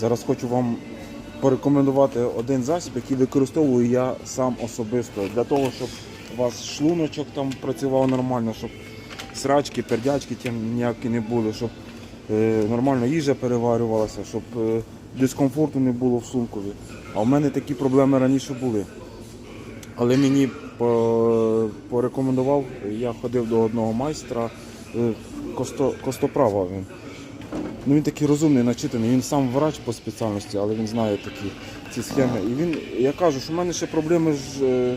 Зараз хочу вам порекомендувати один засіб, який використовую я сам особисто для того, щоб у вас шлуночок там працював нормально, щоб срачки, пердячки там ніякі не були, щоб е, нормально їжа переварювалася, щоб е, дискомфорту не було в шлункові. А в мене такі проблеми раніше були. Але мені по- порекомендував, я ходив до одного майстра е, Косто, Костоправа. Він. Ну, він такий розумний, начитаний, він сам врач по спеціальності, але він знає такі ці схеми. І він, я кажу, що в мене ще проблеми з, е,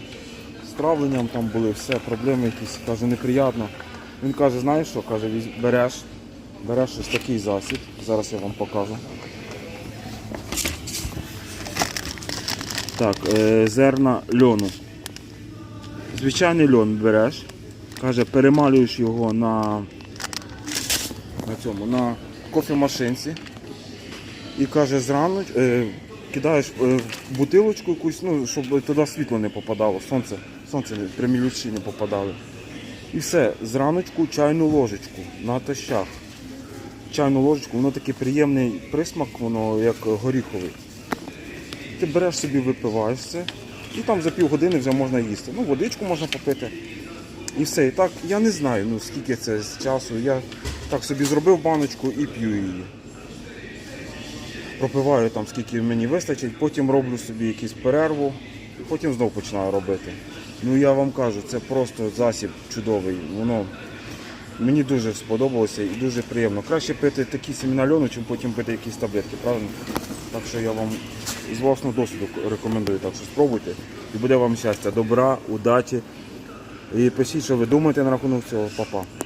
з травленням там були, все, проблеми якісь, каже, неприємно. Він каже, знаєш що, каже, береш, береш ось такий засіб, зараз я вам покажу. Так, е, зерна льону. Звичайний льон береш, каже, перемалюєш його на, на цьому, на кофемашинці. І каже, зранку е, кидаєш е, бутилочку якусь, ну, щоб туди світло не попадало, сонце, сонце прямі лучі не попадали. І все, зраночку чайну ложечку на тащах. Чайну ложечку, воно такий приємний присмак, воно як горіховий. Ти береш собі, випиваєш це, і там за півгодини вже можна їсти. Ну, водичку можна попити. І все. І так, я не знаю, ну скільки це з часу. Я так собі зробив баночку і п'ю її. Пропиваю там, скільки мені вистачить, потім роблю собі якусь перерву, потім знову починаю робити. Ну я вам кажу, це просто засіб чудовий. Воно мені дуже сподобалося і дуже приємно. Краще пити такі семена льону, чим потім пити якісь таблетки, правильно? Так що я вам з власного досвіду рекомендую. Так що спробуйте. І буде вам щастя, добра, удачі. І пишіть, що ви думаєте на рахунок цього, Па-па.